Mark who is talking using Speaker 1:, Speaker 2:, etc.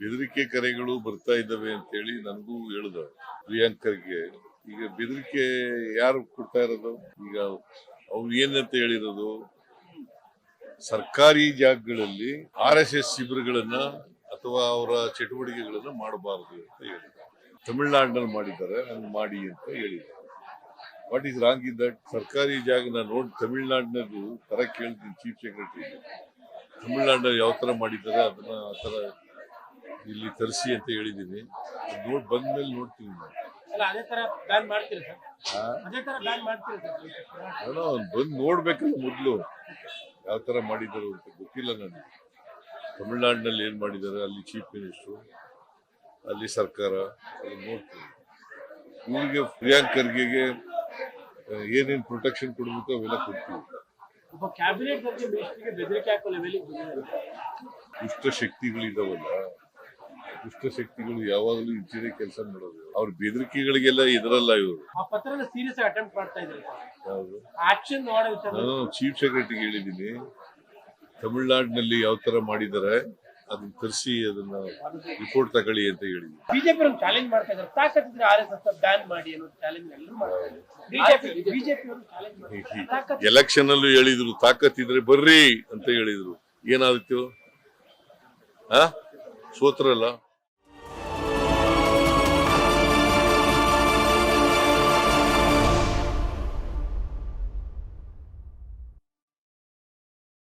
Speaker 1: ಬೆದರಿಕೆ ಕರೆಗಳು ಬರ್ತಾ ಇದ್ದಾವೆ ಅಂತ ಹೇಳಿ ನನಗೂ ಹೇಳಿದ ಪ್ರಿಯಾಂಕರ್ಗೆ. ಈಗ ಬೆದರಿಕೆ ಯಾರು ಕೊಡ್ತಾ ಇರೋದು? ಈಗ ಅವ್ರು ಏನಂತ ಹೇಳಿರೋದು? ಸರ್ಕಾರಿ ಜಾಗಗಳಲ್ಲಿ ಆರ್ ಎಸ್ ಎಸ್ ಶಿಬಿರಗಳನ್ನ ಅಥವಾ ಅವರ ಚಟುವಟಿಕೆಗಳನ್ನ ಮಾಡಬಾರದು ಅಂತ ಹೇಳಿದ್ದಾರೆ ತಮಿಳ್ನಾಡಿನಲ್ಲಿ ಮಾಡಿದ್ದಾರೆ ಹಂಗೆ ಮಾಡಿ ಅಂತ ಹೇಳಿದ್ದಾರೆ what is wrong in that ಸರ್ಕಾರಿ ಜಾಗನ ನೋಡಿ ತಮಿಳ್ನಾಡಿನದು ತರ ಕೇಳ್ತೀನಿ ಚೀಫ್ ಸೆಕ್ರೆಟರಿ ತಮಿಳ್ನಾಡಿನಲ್ಲಿ ಯಾವ ಥರ ಮಾಡಿದ್ದಾರೆ, ಅದನ್ನ ಆ ತರ ಇಲ್ಲಿ ತರಿಸಿ ಅಂತ ಹೇಳಿದ್ದೀನಿ ನೋಡಿ
Speaker 2: ಬ್ಯಾನ್ ಮಾಡ್ತೀರಿ ಸರ್?
Speaker 1: ಏನೋ ಬಂದು ನೋಡ್ಬೇಕಲ್ಲ ಮೊದಲು. ಯಾವ ತರ ಮಾಡಿದ್ದಾರೆ ಅಂತ ಗೊತ್ತಿಲ್ಲ ನನಗೆ. ತಮಿಳ್ನಾಡಿನಲ್ಲಿ ಏನ್ ಮಾಡಿದ್ದಾರೆ ಅಲ್ಲಿ ಚೀಫ್ ಮಿನಿಸ್ಟ್ರು ಅಲ್ಲಿ ಸರ್ಕಾರ ಅಲ್ಲಿ ನೋಡ್ತೀವಿ ಇವ್ರಿಗೆ ಪ್ರಿಯಾಂಕ್ ಖರ್ಗೆಗೆ ಏನೇನ್ ಪ್ರೊಟೆಕ್ಷನ್ ಕೊಡ್ಬೇಕು ಅವೆಲ್ಲ ಕೊಡ್ತೀವಿ
Speaker 2: ಒಬ್ಬ ಕ್ಯಾಬಿನೆಟ್
Speaker 1: ದುಷ್ಟ ಶಕ್ತಿಗಳು ಯಾವಾಗಲೂ ಇಂಚಿನ ಕೆಲಸ ಮಾಡೋದು ಅವ್ರ ಬೆದರಿಕೆಗಳಿಗೆಲ್ಲ ಇದರಲ್ಲ ಇವರು. ನಾನು ಚೀಫ್ ಸೆಕ್ರೆಟರಿಗೆ ಹೇಳಿದೀನಿ ತಮಿಳ್ನಾಡಿನಲ್ಲಿ ಯಾವ ತರ ಮಾಡಿದ್ದಾರೆ ಅದನ್ನ ತರಿಸಿ ಅದನ್ನ ರಿಪೋರ್ಟ್ ತಗೊಳ್ಳಿ ಅಂತ ಹೇಳಿ
Speaker 2: ಬಿಜೆಪಿ ಚಾಲೆಂಜ್ ಮಾಡ್ತಾ ಇದ್ದಾರೆ. ತಾಕತ್ತಿದ್ರೆ ಆರ್ ಎಸ್ ಎಸ್ ಬ್ಯಾನ್ ಮಾಡಿ ಅನ್ನೋ ಚಾಲೆಂಜ್ ಎಲ್ಲರೂ ಮಾಡ್ತಾ ಇದ್ದಾರೆ. ಬಿಜೆಪಿ ಚಾಲೆಂಜ್
Speaker 1: ಎಲೆಕ್ಷನ್ ಅಲ್ಲೂ ಹೇಳಿದ್ರು ತಾಕತ್ತಿದ್ರೆ ಬರ್ರಿ ಅಂತ ಹೇಳಿದ್ರು. ಏನಾದಿತ್ತು ಆ? ಸೋತ್ರಲ್ಲ